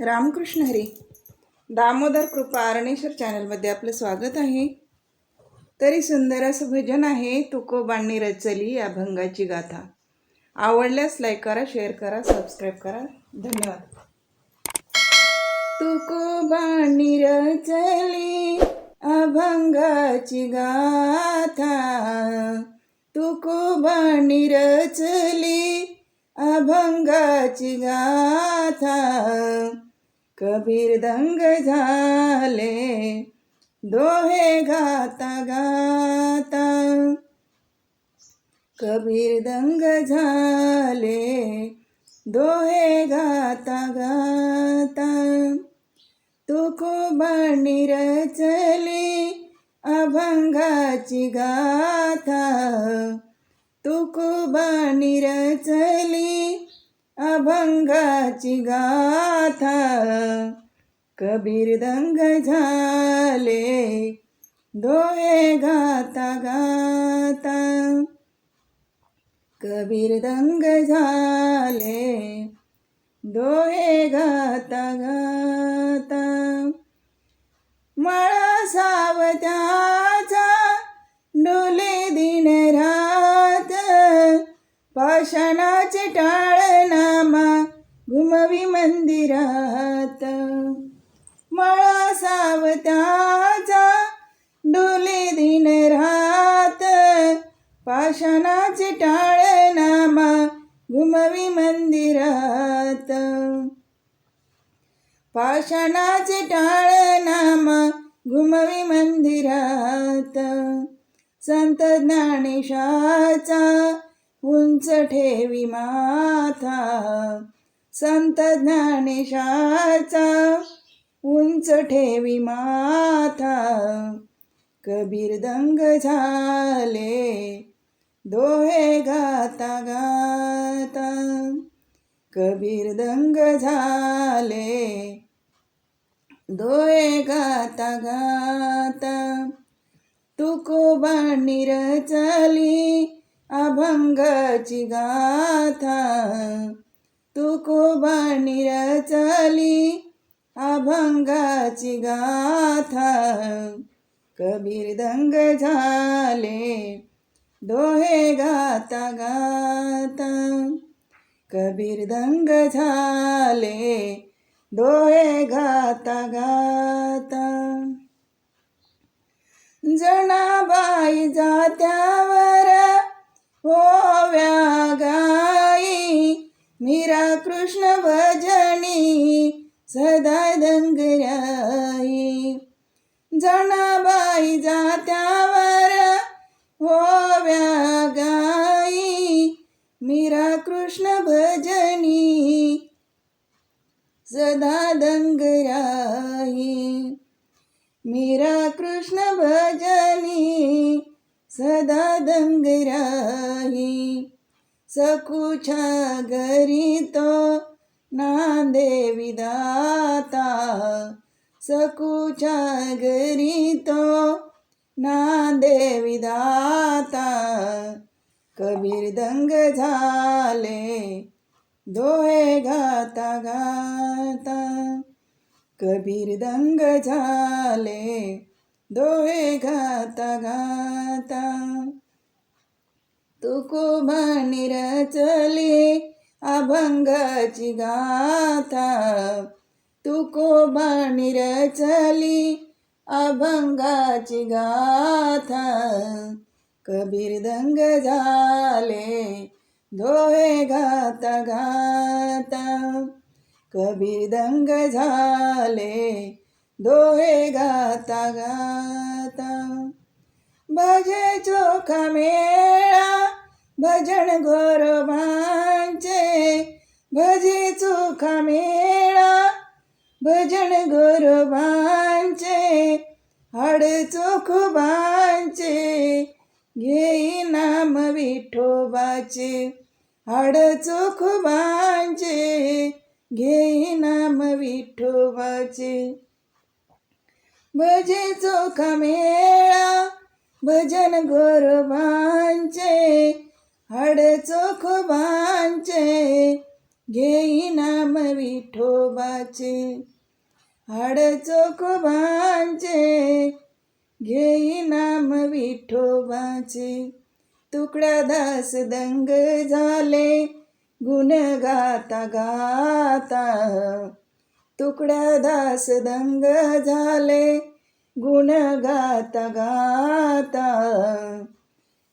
रामकृष्ण हरी. दामोदर कृपा अरणेश्वर चॅनलमध्ये आपलं स्वागत आहे. तरी सुंदर असं भजन आहे तुकोबांनी रचली या भंगाची गाथा. आवडल्यास लाईक करा शेअर करा सबस्क्राईब करा. धन्यवाद. तुकोबांनी रचली अभंगाची गाथा. तुकोबांनी रचली अभंगाची गाथा. कबीर दंग झाले दोहे गाता गाता. कबीर दंग झाले दोहे गाता गाता. तुकोबांनी रचली अभंगाची गाथा. तुकोबांनी रचली अभंगाची गाथा. कबीर दंग झाले दोहे गाता गाता. कबीर दंग झाले दोहे गाता गाता. मळा सावत्याचा डोले दिन रात पाषाणाचे टाळ मंदिरात. मळा सावत्याचा डोले दिन रात. पाषाणाचे टाळनामा घुमवी मंदिरात. पाषाणाचे टाळनामा घुमवी मंदिरात. संत ज्ञानेशाचा उंच ठेवी माथा. संत ज्ञानेशाचा. उंच ठेवी माथा. कबीर दंग झाले. दोहे गाता गाता. कबीर दंग झाले. दोहे गाता गाता. तुकोबा रचली अभंगाची गाथा. तुकोबांनी निरचली अभंगाची गाथा. कबीर दंग झाले दोहे गाता गाता. कबीर दंग झाले दोहे गाता गाता. जनाबाई जात्या सदा दंगराई जनाबाई जात्यावर होव्या गाई. मीरा कृष्ण भजनी. सदा दंगराई मीरा कृष्ण भजनी. सदा दंगराई सकुछा घरी तो नांदे विदाता सकुच्या घरी तो नांदे विदाता कबीर दंग झाले दोहे गाता गाता कबीर दंग झाले दोहे गाता गाता तुकोबानी रचली अभंगाची गाथा. तुकोबा निरचली अभंगाची गाथा. कबीर दंग झाले दोहे गाता गाता. कबीर दंग झाले दोहे गाता गाता. भजे चोखा मेळा भजन गोरोबांचे हाड चोखोबांचे घेई नाम विठोबाचे. हाड चोखोबांचे घेई नाम विठोबाचे. भजे चोखा मेळा भजन गोरोबांचे. हाड चोखोबांचे घेई नाम विठोबाचे. हाड चोखोबांचे घेई नाम विठोबाचे तुकडा दास दंग झाले गुण गाता गाता. तुकड्या दास दंग झाले गुण गाता गाता.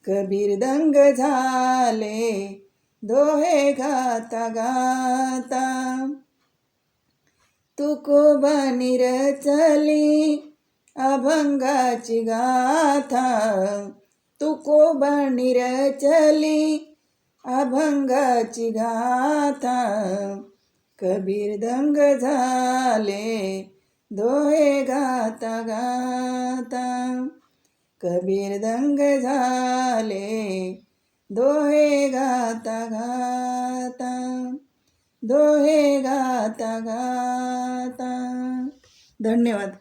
कबीर दंग झाले दोहे गाता गाता. तुकोबा निरचली अभंगाची गाथा. तुकोबानी रचली अभंगाची गाथा. कबीर दंग झाले दोहे गाता गाता. कबीर दंग झाले दोहे गाता गाता. दोहे गाता गाता. धन्यवाद.